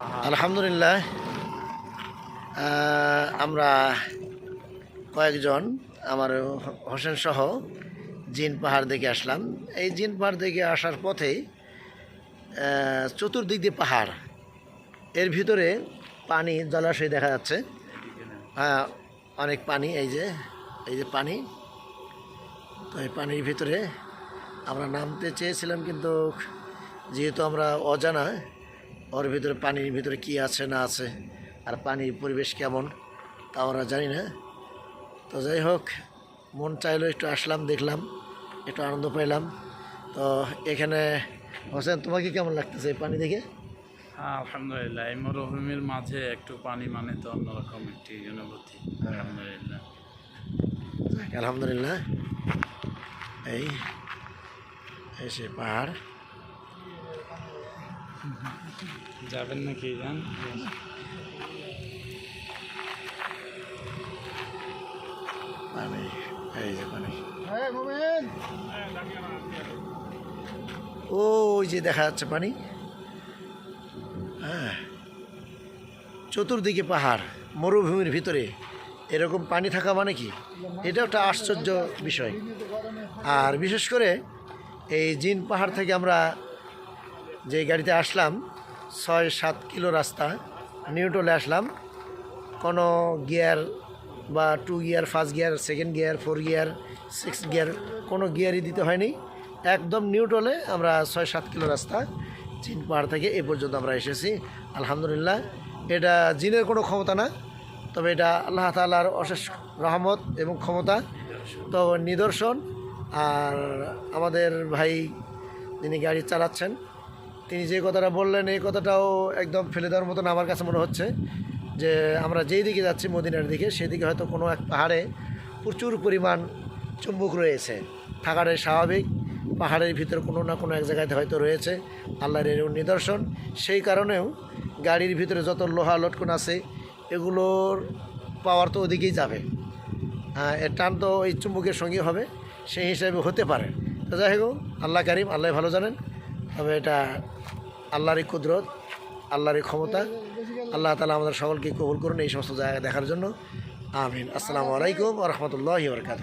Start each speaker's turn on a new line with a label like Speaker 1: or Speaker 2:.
Speaker 1: আলহামদুলিল্লাহ আমরা কয়েকজন আমার হোসেন সহ জিন পাহাড় দেখে আসলাম। এই জিন পাহাড় দেখে আসার পথে চতুর্দিক দিয়ে পাহাড়। এর ভিতরে পানি, জলাশয় দেখা যাচ্ছে। হ্যাঁ অনেক পানি, এই যে এই যে পানি। তো এই পানির ভিতরে আমরা নামতে চেয়েছিলাম, কিন্তু যেহেতু আমরা অজানা ওর ভিতরে পানির ভিতরে কি আছে না আছে আর পানির পরিবেশ কেমন তা আমরা জানি না। তো যাই হোক মন চাইলো একটু আসলাম দেখলাম একটু আনন্দ পাইলাম। তো এখানে হোসেন তোমাকে কেমন লাগতেছে এই পানি দেখে?
Speaker 2: হ্যাঁ আলহামদুলিল্লাহ। এই মরুভূমির মাঝে একটু পানি মানে তো অন্যরকম একটি অনুভূতি। আলহামদুলিল্লাহ।
Speaker 1: আলহামদুলিল্লাহ। এই এই সে পাহাড়।
Speaker 2: যাবেন নাকি যান
Speaker 1: পানি এই যে পানি ও ওই যে দেখা যাচ্ছে পানি। হ্যাঁ। চতুর্দিকে পাহাড় মরুভূমির ভিতরে। এরকম পানি থাকা মানে কি? এটা একটা আশ্চর্য বিষয়। আর বিশেষ করে এই জিন পাহাড় থেকে আমরা যে গাড়িতে আসলাম, ছয় সাত কিলো রাস্তা নিউটলে আসলাম। কোনো গিয়ার বা two gear, first gear, second gear, four gear, six gear, কোনো গিয়ারই দিতে হয়নি। একদম নিউটলে আমরা ছয় সাত কিলো রাস্তা চীন পাহাড় থেকে এ পর্যন্ত আমরা এসেছি। আলহামদুলিল্লাহ, এটা জিনের কোনো ক্ষমতা না, তবে এটা আল্লাহ তালার অশেষ রহমত এবং ক্ষমতা। তো নিদর্শন, আর আমাদের ভাই যিনি গাড়ি চালাচ্ছেন তিনি যে কথাটা বললেন, এই কথাটাও একদম ফেলে দেওয়ার মতন আমার কাছে মনে হচ্ছে যে আমরা যেই দিকে যাচ্ছি মদিনার দিকে, সেদিকে হয়তো কোনো এক পাহাড়ে প্রচুর পরিমাণ চুম্বক রয়েছে। থাকাটাই স্বাভাবিক, পাহাড়ের ভিতর কোনো না কোনো এক জায়গায় হয়তো রয়েছে আল্লাহর এর নিদর্শন। সেই কারণেও গাড়ির ভিতরে যত লোহা লটকন আছে, এগুলোর পাওয়ার তো ওদিকেই যাবে। হ্যাঁ এর টান তো ওই চুম্বকের সঙ্গে হবে, সেই হিসাবে হতে পারে। তো যাই হোক, আল্লাহ কারিম, আল্লাহ ভালো জানেন। তবে এটা আল্লাহরই কুদরত, আল্লাহরই ক্ষমতা। আল্লাহ তালা আমাদের সকলকে কবুল করুন এই সমস্ত জায়গা দেখার জন্য। আমিন। আসসালামু আলাইকুম রহমতুল্লাহ বরকাত